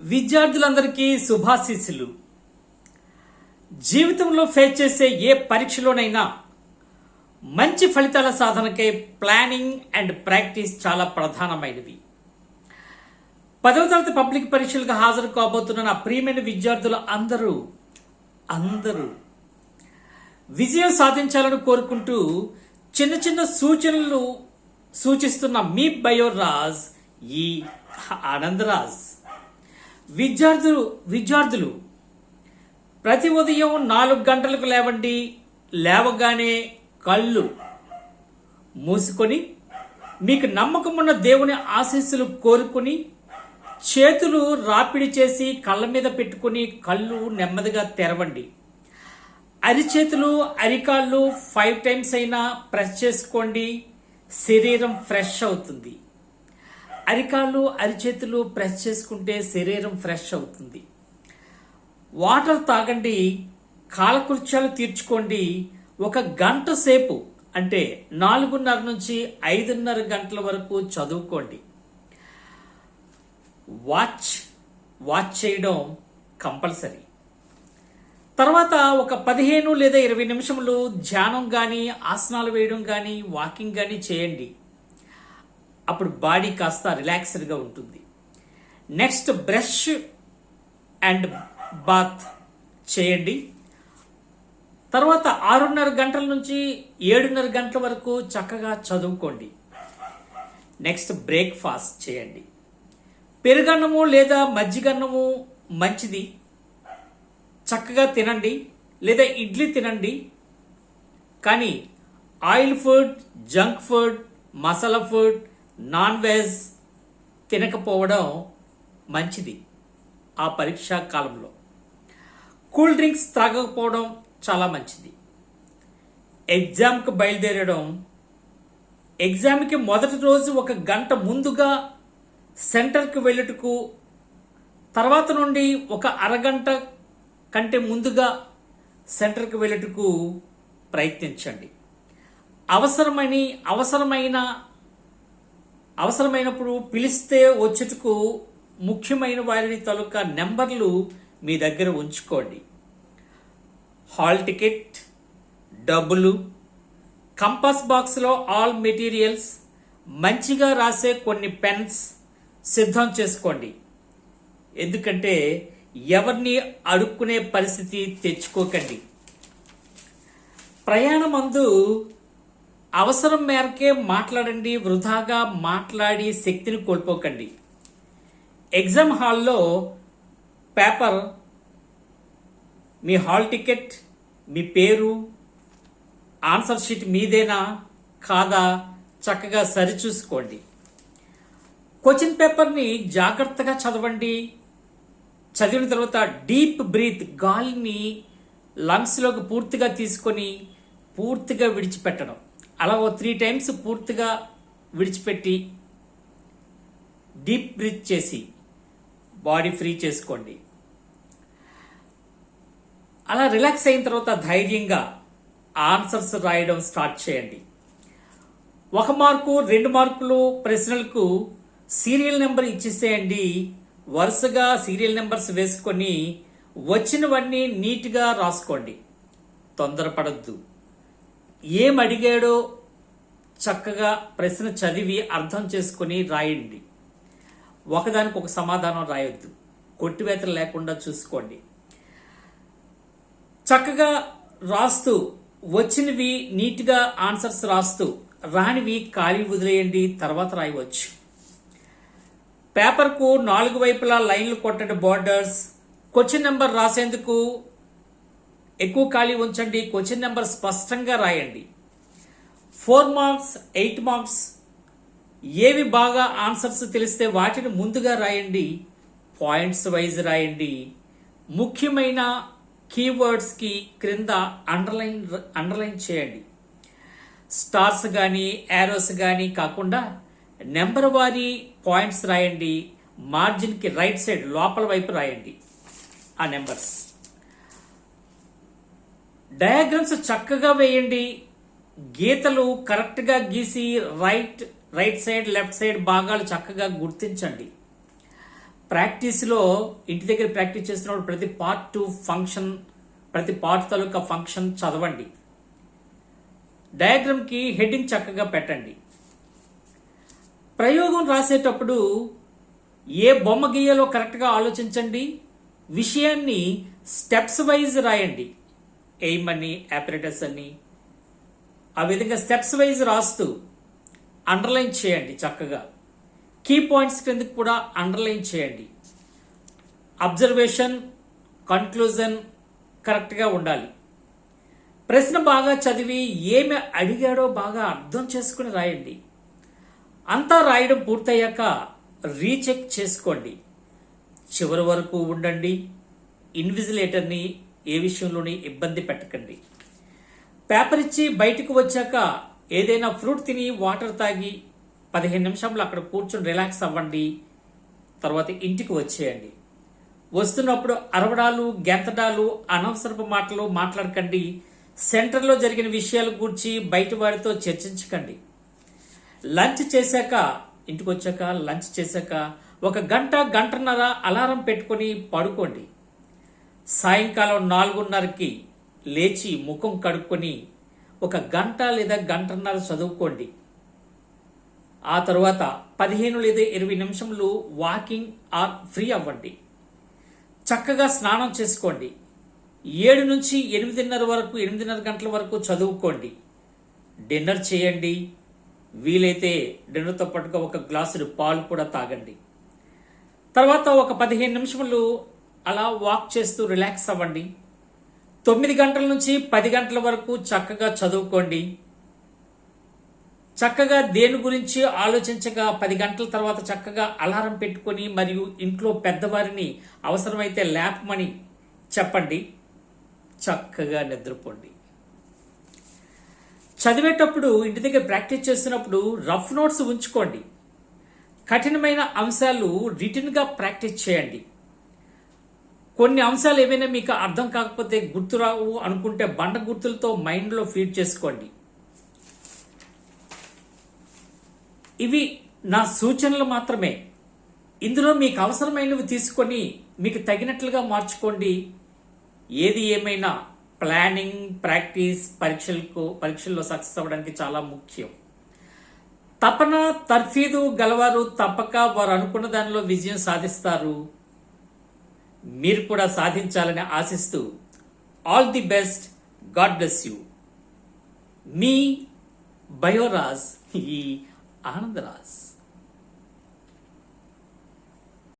విద్యార్థులందరికీ శుభాశీస్సులు. జీవితంలో ఫేస్ చేసే ఏ పరీక్షలోనైనా మంచి ఫలితాల సాధనకై ప్లానింగ్ అండ్ ప్రాక్టీస్ చాలా ప్రధానమైనవి. పదవ తరగతి పబ్లిక్ పరీక్షలకు హాజరు కాబోతున్న నా ప్రియమైన విద్యార్థులు అందరూ అందరూ విజయం సాధించాలని కోరుకుంటూ చిన్న చిన్న సూచనలు సూచిస్తున్న మీ బయోరాజ్ ఈ ఆనందరాజ్. విద్యార్థులు విద్యార్థులు ప్రతి ఉదయం నాలుగు గంటలకు లేవండి లేవగానే కళ్ళు మూసుకొని మీకు నమ్మకం ఉన్న దేవుని ఆశీస్సులు కోరుకుని చేతులు రాపిడి చేసి కళ్ళ మీద పెట్టుకుని కళ్ళు నెమ్మదిగా తెరవండి. అరిచేతులు అరికాళ్ళు ఫైవ్ టైమ్స్ అయినా ప్రెస్ చేసుకోండి శరీరం ఫ్రెష్ అవుతుంది. అరికాళ్ళు అరిచేతులు ప్రెస్ చేసుకుంటే శరీరం ఫ్రెష్ అవుతుంది. వాటర్ తాగండి కాలకృత్యాలు తీర్చుకోండి. ఒక గంట సేపు అంటే నాలుగున్నర నుంచి ఐదున్నర గంటల వరకు చదువుకోండి. వాచ్ వాచ్ చేయడం కంపల్సరీ. తర్వాత ఒక పదిహేను లేదా ఇరవై నిమిషములు ధ్యానం కానీ ఆసనాలు వేయడం కానీ వాకింగ్ కానీ చేయండి. అప్పుడు బాడీ కాస్త రిలాక్స్డ్గా ఉంటుంది. నెక్స్ట్ బ్రష్ అండ్ బాత్ చేయండి. తర్వాత ఆరున్నర గంటల నుంచి ఏడున్నర గంటల వరకు చక్కగా చదువుకోండి. నెక్స్ట్ బ్రేక్ఫాస్ట్ చేయండి. పెరుగన్నము లేదా మజ్జిగన్నము మంచిది. చక్కగా తినండి లేదా ఇడ్లీ తినండి. కానీ oil food junk food masala food non veg తినకపోవడం మంచిది ఆ పరీక్షా కాలంలో. కూల్ డ్రింక్స్ త్రాగకపోవడం చాలా మంచిది. ఎగ్జామ్కి బయలుదేరడం ఎగ్జామ్కి మొదటి రోజు ఒక గంట ముందుగా సెంటర్కి వెళ్ళుటకు తర్వాత నుండి ఒక అరగంట కంటే ముందుగా సెంటర్కి వెళ్ళుటకు ప్రయత్నించండి. అవసరమని అవసరమైన అవసరమైనప్పుడు పిలిస్తే వచ్చుటకు ముఖ్యమైన వారిని తాలూకా నెంబర్లు మీ దగ్గర ఉంచుకోండి. హాల్ టికెట్ డబ్బులు కంపాస్ బాక్స్లో ఆల్ మెటీరియల్స్ మంచిగా రాసే కొన్ని పెన్స్ సిద్ధం చేసుకోండి. ఎందుకంటే ఎవరిని అడుక్కునే పరిస్థితి తెచ్చుకోకండి. ప్రయాణమందు అవసరం మేరకే మాట్లాడండి వృధాగా మాట్లాడి శక్తిని కోల్పోకండి. ఎగ్జామ్ హాల్లో పేపర్ మీ హాల్ టికెట్ మీ పేరు ఆన్సర్ షీట్ మీదేనా కాదా చక్కగా సరిచూసుకోండి. క్వశ్చన్ పేపర్ని జాగ్రత్తగా చదవండి. చదివిన తర్వాత డీప్ బ్రీత్ గాలిని లంగ్స్లోకి పూర్తిగా తీసుకొని పూర్తిగా విడిచిపెట్టడం. అలా ఓ త్రీ టైమ్స్ పూర్తిగా విడిచిపెట్టి డీప్ బ్రీత్ చేసి బాడీ ఫ్రీ చేసుకోండి. అలా రిలాక్స్ అయిన తర్వాత ధైర్యంగా ఆన్సర్స్ రాయడం స్టార్ట్ చేయండి. ఒక మార్కు రెండు మార్కులు ప్రశ్నలకు సీరియల్ నెంబర్ ఇచ్చేసేయండి. వరుసగా సీరియల్ నెంబర్స్ వేసుకొని వచ్చినవన్నీ నీట్గా రాసుకోండి. తొందరపడద్దు. ఏం అడిగాడో చక్కగా ప్రశ్న చదివి అర్థం చేసుకొని రాయండి. ఒకదానికి ఒక సమాధానం రాయొద్దు. కొట్టివేతలు లేకుండా చూసుకోండి. చక్కగా రాస్తూ వచ్చినవి నీట్గా ఆన్సర్స్ రాస్తూ రానివి ఖాళీ వదిలేయండి తర్వాత రాయవచ్చు. పేపర్కు నాలుగు వైపులా లైన్లు కొట్టండి బార్డర్స్. క్వశ్చన్ నెంబర్ రాసేందుకు ఎక్కువ ఖాళీ ఉంచండి. క్వశ్చన్ నెంబర్ స్పష్టంగా రాయండి. ఫోర్ మార్క్స్ ఎయిట్ మార్క్స్ ఏవి బాగా ఆన్సర్స్ తెలిస్తే వాటిని ముందుగా రాయండి. పాయింట్స్ వైజ్ రాయండి. ముఖ్యమైన కీవర్డ్స్కి క్రింద అండర్లైన్ అండర్లైన్ చేయండి. స్టార్స్ కానీ యారోస్ కానీ కాకుండా నెంబర్ వారి పాయింట్స్ రాయండి. మార్జిన్కి రైట్ సైడ్ లోపల వైపు రాయండి. ఆ నెంబర్స్ డయాగ్రామ్స్ చక్కగా వేయండి. గీతలు కరెక్ట్గా గీసి right right side left side భాగాలు చక్కగా గుర్తించండి. ప్రాక్టీస్లో ఇంటి దగ్గర ప్రాక్టీస్ చేస్తున్నప్పుడు ప్రతి పార్ట్ ఫంక్షన్ ప్రతి పార్ట్ తాలూకా ఫంక్షన్ చదవండి. డయాగ్రామ్కి హెడ్డింగ్ చక్కగా పెట్టండి. ప్రయోగం రాసేటప్పుడు ఏ బొమ్మ గీయాలో కరెక్ట్గా ఆలోచించండి. విషయాన్ని స్టెప్స్ వైజ్ రాయండి. ఎయిమ్ అని ఆపరేటర్స్ అని ఆ విధంగా స్టెప్స్ వైజ్ రాస్తూ అండర్లైన్ చేయండి చక్కగా. కీ పాయింట్స్ క్రిందకి కూడా అండర్లైన్ చేయండి. అబ్జర్వేషన్ కన్క్లూజన్ కరెక్ట్గా ఉండాలి. ప్రశ్న బాగా చదివి ఏమి అడిగాడో బాగా అర్థం చేసుకుని రాయండి. అంతా రాయడం పూర్తయ్యాక రీచెక్ చేసుకోండి. చివరి వరకు ఉండండి. ఇన్విజిలేటర్ని ఏ విషయంలోని ఇబ్బంది పెట్టకండి. పేపర్ ఇచ్చి బయటకు వచ్చాక ఏదైనా ఫ్రూట్ తిని వాటర్ తాగి పదిహేను నిమిషంలో అక్కడ కూర్చొని రిలాక్స్ అవ్వండి. తర్వాత ఇంటికి వచ్చేయండి. వస్తున్నప్పుడు అరవడాలు గెంతడాలు అనవసరపు మాటలు మాట్లాడకండి. సెంటర్లో జరిగిన విషయాల గురించి బయట వారితో చర్చించకండి. లంచ్ చేశాక ఇంటికి వచ్చాక లంచ్ చేశాక ఒక గంట గంటన్నర అలారం పెట్టుకొని పడుకోండి. సాయంకాలం నాలుగున్నరకి లేచి ముఖం కడుక్కొని ఒక గంట లేదా గంటన్నర చదువుకోండి. ఆ తరువాత పదిహేను లేదా ఇరవై నిమిషములు వాకింగ్ ఆర్ ఫ్రీ అవ్వండి. చక్కగా స్నానం చేసుకోండి. ఏడు నుంచి ఎనిమిదిన్నర వరకు ఎనిమిదిన్నర గంటల వరకు చదువుకోండి. డిన్నర్ చేయండి. వీలైతే డిన్నర్తో పాటుగా ఒక గ్లాసులు పాలు కూడా తాగండి. తర్వాత ఒక పదిహేను నిమిషములు అలా వాక్ చేస్తూ రిలాక్స్ అవ్వండి. తొమ్మిది గంటల నుంచి పది గంటల వరకు చక్కగా చదువుకోండి. చక్కగా దేని గురించి ఆలోచించగా పది గంటల తర్వాత చక్కగా అలారం పెట్టుకొని మరియు ఇంట్లో పెద్దవారిని అవసరమైతే లేపమని చెప్పండి. చక్కగా నిద్రపోండి. చదివేటప్పుడు ఇంటి దగ్గర ప్రాక్టీస్ చేస్తున్నప్పుడు రఫ్ నోట్స్ ఉంచుకోండి. కఠినమైన అంశాలు రిటర్న్గా ప్రాక్టీస్ చేయండి. కొన్ని అంశాలు ఏవైనా మీకు అర్థం కాకపోతే గుర్తురావు అనుకుంటే బండ గుర్తులతో మైండ్లో ఫీడ్ చేసుకోండి. ఇవి నా సూచనలు మాత్రమే. ఇందులో మీకు అవసరమైనవి తీసుకొని మీకు తగినట్లుగా మార్చుకోండి. ఏది ఏమైనా ప్లానింగ్ ప్రాక్టీస్ పరీక్షలకు పరీక్షల్లో సక్సెస్ అవ్వడానికి చాలా ముఖ్యం. తపన తర్ఫీదు గలవారు తప్పక వారు అనుకున్న దానిలో విజయం సాధిస్తారు. మీరు కూడా సాధించాలని ఆశిస్తూ all the best God bless you మీ బయోరాజ్ ఈ ఆనందరాజ్.